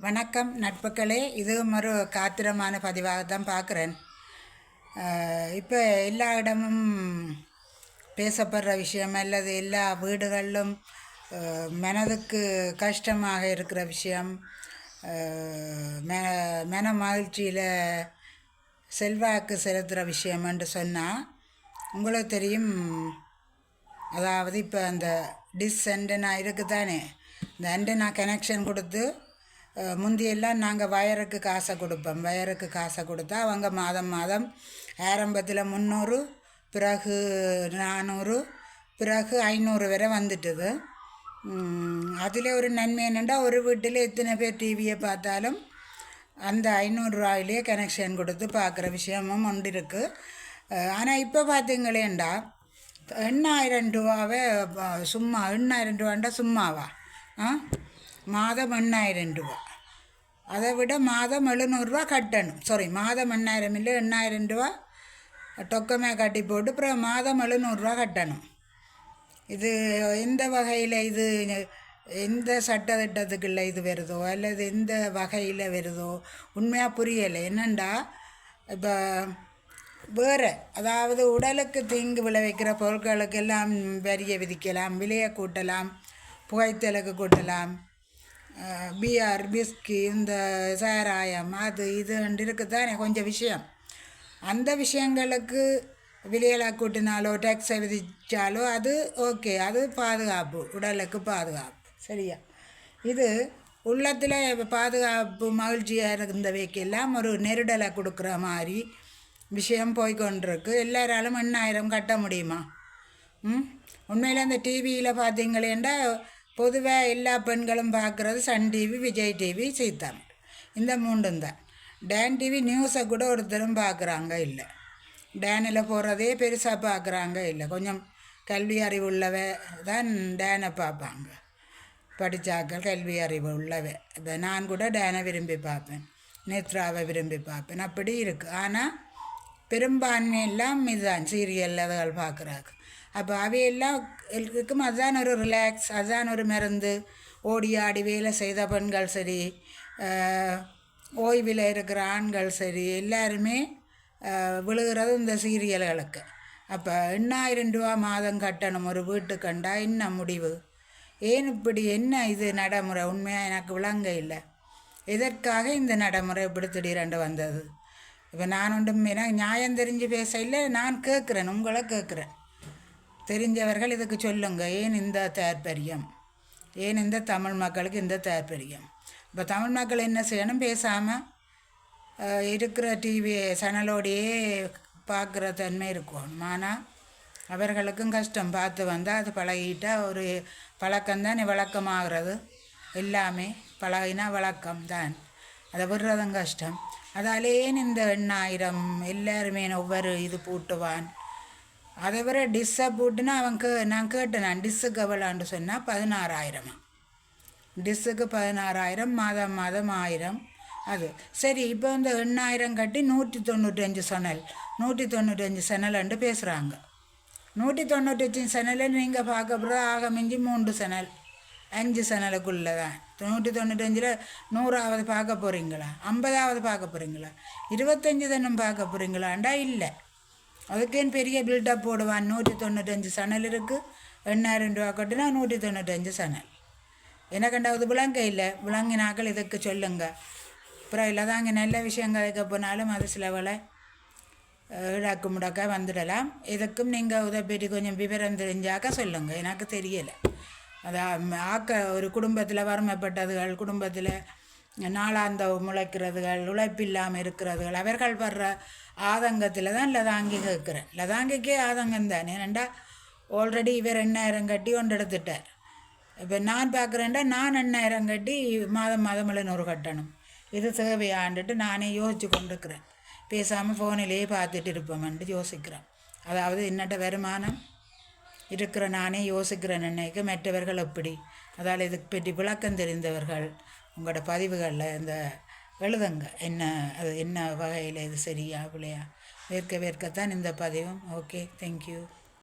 வணக்கம் நட்புகளே இதுவும் ஒரு காத்திரமான பதிவாக தான் பார்க்குறேன் இப்போ எல்லா இடமும் பேசப்படுற விஷயம் அல்லது எல்லா வீடுகளிலும் மனதுக்கு கஷ்டமாக இருக்கிற விஷயம் அஹ், மன மகிழ்ச்சியில் செல்வாக்கு செலுத்துகிற விஷயம் என்று சொன்னால் உங்களுக்கு தெரியும். அதாவது இப்போ அந்த டிஸ் ஆண்டனா இருக்குது தானே இந்த ஆண்டனா கனெக்ஷன் கொடுத்து முந்தியெல்லாம் நாங்கள் வயருக்கு காசை கொடுப்போம். வயருக்கு காசை கொடுத்தா அவங்க மாதம் மாதம் ஆரம்பத்தில் முந்நூறு பிறகு நானூறு பிறகு ஐநூறு வரை வந்துட்டுது. அதில் ஒரு நன்மை என்னென்னா ஒரு வீட்டில் எத்தனை பேர் டிவியை பார்த்தாலும் அந்த ஐநூறுரூவாயிலே கனெக்ஷன் கொடுத்து பார்க்குற விஷயமும் ஒன்று இருக்குது ஆனால் இப்போ பார்த்தீங்களேண்டா எண்ணாயிரம் ரூபாவே சும்மா எண்ணாயிரம் ரூபாண்டா சும்மாவா? ஆ? மாதம் எண்ணாயிரம் ரூபா. அதை விட மாதம் எழுநூறுரூவா கட்டணும். சாரி மாதம் எண்ணாயிரம் இல்லை எண்ணாயிரம் ரூபா டொக்கமே கட்டி போட்டு அப்புறம் மாதம் எழுநூறுரூவா கட்டணும். இது எந்த வகையில் இது எந்த சட்டத்திட்டத்துக்குள்ள இது வருதோ அல்லது எந்த வகையில் வருதோ உண்மையாக புரியலை. என்னண்டா இப்போ வேறு அதாவது உடலுக்கு தீங்கு விளைவிக்கிற பொருட்களுக்கெல்லாம் வரியை விதிக்கலாம் விலையை கூட்டலாம் புகைத்தலுக்கு கூட்டலாம் பிஆர் பிஸ்கி இந்த சாராயம் அது இது இருக்குதானே கொஞ்சம் விஷயம். அந்த விஷயங்களுக்கு விலையில கூட்டினாலோ டேக்ஸை விதித்தாலோ அது ஓகே அது பாதுகாப்பு உடலுக்கு பாதுகாப்பு. சரியா? இது உள்ளத்தில் பாதுகாப்பு மகிழ்ச்சியாக இருந்த வைக்கெல்லாம் ஒரு நெருடலை கொடுக்குற மாதிரி விஷயம் போய்கொண்டிருக்கு. எல்லாராலும் எண்ணாயிரம் கட்ட முடியுமா? ம்? உண்மையில் அந்த டிவியில் பார்த்தீங்களேண்டா பொதுவாக எல்லா பெண்களும் பார்க்குறது சன் டிவி விஜய் டிவி சீத்தம் இந்த மூண்டும் தான். டேன் டிவி நியூஸை கூட ஒருத்தரும் பார்க்குறாங்க இல்லை. டேனில் போகிறதே பெருசாக பார்க்குறாங்க இல்லை. கொஞ்சம் கல்வி அறிவு உள்ளவ தான் டேனை பார்ப்பாங்க. படித்தாக்கள் கல்வி அறிவு உள்ளவ இப்போ நான் கூட டேனை விரும்பி பார்ப்பேன். நேத்ராவை விரும்பி பார்ப்பேன். அப்படி இருக்குது ஆனால் பெரும்பான்மை எல்லாம் இதுதான் சீரியல் அதுகள் பார்க்குறாங்க. அப்போ அவையெல்லாம் இருக்கும். அதுதான் ஒரு ரிலாக்ஸ் அதுதான் ஒரு மருந்து. ஓடி ஆடி வேலை செய்த பெண்கள் சரி ஓய்வில் இருக்கிற ஆண்கள் சரி எல்லாருமே விழுகிறது இந்த சீரியல்களுக்கு. அப்போ எண்ணாயிரம் ரூபா மாதம் கட்டணும் ஒரு வீட்டுக்கண்டா என்ன முடிவு? ஏன் இப்படி என்ன இது நடைமுறை? உண்மையாக எனக்கு விளங்க இல்லை. எதற்காக இந்த நடைமுறை இப்படி திடீரென்று வந்தது? இப்போ நான் ஒன்றும் எனக்கு நியாயம் தெரிஞ்சு பேச இல்லை நான் கேட்குறேன் உங்களை கேட்குறேன். தெரிஞ்சவர்கள் இதுக்கு சொல்லுங்க. ஏன் இந்த தாற்பயம்? ஏன் இந்த தமிழ் மக்களுக்கு இந்த தாற்பயம்? இப்போ தமிழ் மக்கள் என்ன செய்யணும்? பேசாமல் இருக்கிற டிவி சேனலோடையே பார்க்குற தன்மை இருக்கும். ஆனால் அவர்களுக்கும் கஷ்டம். பார்த்து வந்தால் அது பழகிட்டால் ஒரு பழக்கம்தான் வழக்கமாகிறது. எல்லாமே பழகினா வழக்கம் தான் அதை விடுறதும் கஷ்டம். அதாலேன்னு இந்த எண்ணாயிரம்? எல்லாருமே ஒவ்வொரு இது பூட்டுவான். அதை விட டிஸ்ஸை போட்டுனா அவன் கே நான் கேட்டேன் நான் டிஸ்ஸுக்கு எவ்வளோன்னு சொன்னால் பதினாறாயிரமா? டிஸ்ஸுக்கு பதினாறாயிரம் மாதம் மாதம் ஆயிரம். அது சரி இப்போ இந்த எண்ணாயிரம் கட்டி நூற்றி தொண்ணூற்றஞ்சு சனல் நூற்றி தொண்ணூற்றஞ்சு சனல்ன்ட்டு பேசுகிறாங்க நூற்றி தொண்ணூற்றஞ்சு சனலில் நீங்கள் பார்க்க போகிறது ஆக மிஞ்சி மூன்று சனல் அஞ்சு சனலுக்குள்ளே தான் நூற்றி தொண்ணூற்றஞ்சில் நூறாவது பார்க்க போகிறீங்களா ஐம்பதாவது பார்க்க போகிறீங்களா இருபத்தஞ்சி தினம் பார்க்க போகிறீங்களாண்டா இல்லை. அதுக்கேன் பெரிய பில்டப் போடுவான். நூற்றி தொண்ணூற்றஞ்சு சணல் இருக்குது எண்ணாயிரம் ரூபா கட்டினா நூற்றி தொண்ணூற்றஞ்சு சணல் எனக்கண்டாவது விளங்க இல்லை? விளங்கினாக்கள் இதுக்கு சொல்லுங்க. அப்புறம் இல்லை தாங்க நல்ல விஷயம் கதைக்க போனாலும் அது சிலவளை வேலை முடக்க வந்துடலாம். இதுக்கும் நீங்கள் உதவி பற்றி கொஞ்சம் விவரம் தெரிஞ்சாக்க சொல்லுங்கள் எனக்கு தெரியலை. அதான் ஆக்க ஒரு குடும்பத்தில் வறுமைப்பட்டதுகள் குடும்பத்தில் நாளாந்த முளைக்கிறதுகள் உழைப்பில்லாமல் இருக்கிறதுகள் அவர்கள் வர்ற ஆதங்கத்தில் தான் லதாங்கி கேட்குறேன். லதாங்கிக்கே ஆதங்கம் தான்? ஏனண்டா ஆல்ரெடி இவர் எண்ணாயிரம் கட்டி ஒன்று எடுத்துட்டார். இப்போ நான் பார்க்குறேன்டா நான் எண்ணாயிரம் கட்டி மாதம் மாதம் நூறு கட்டணும். இது தேவையாண்டுட்டு நானே யோசித்து கொண்டிருக்கிறேன். பேசாமல் ஃபோனிலேயே பார்த்துட்டு இருப்போம்ன்ட்டு யோசிக்கிறேன். அதாவது என்னட்ட வருமானம் இருக்கிற நானே யோசிக்கிறேன் நினைக்க மற்றவர்கள் எப்படி? அதால் இதுக்கு பற்றி விளக்கம் தெரிந்தவர்கள் உங்களோட பதிவுகளில் இந்த எழுதுங்க. என்ன அது என்ன வகையில் இது சரியா பிள்ளையா வேர்க்க வேர்க்கத்தான் இந்த பதிவும். Okay thank you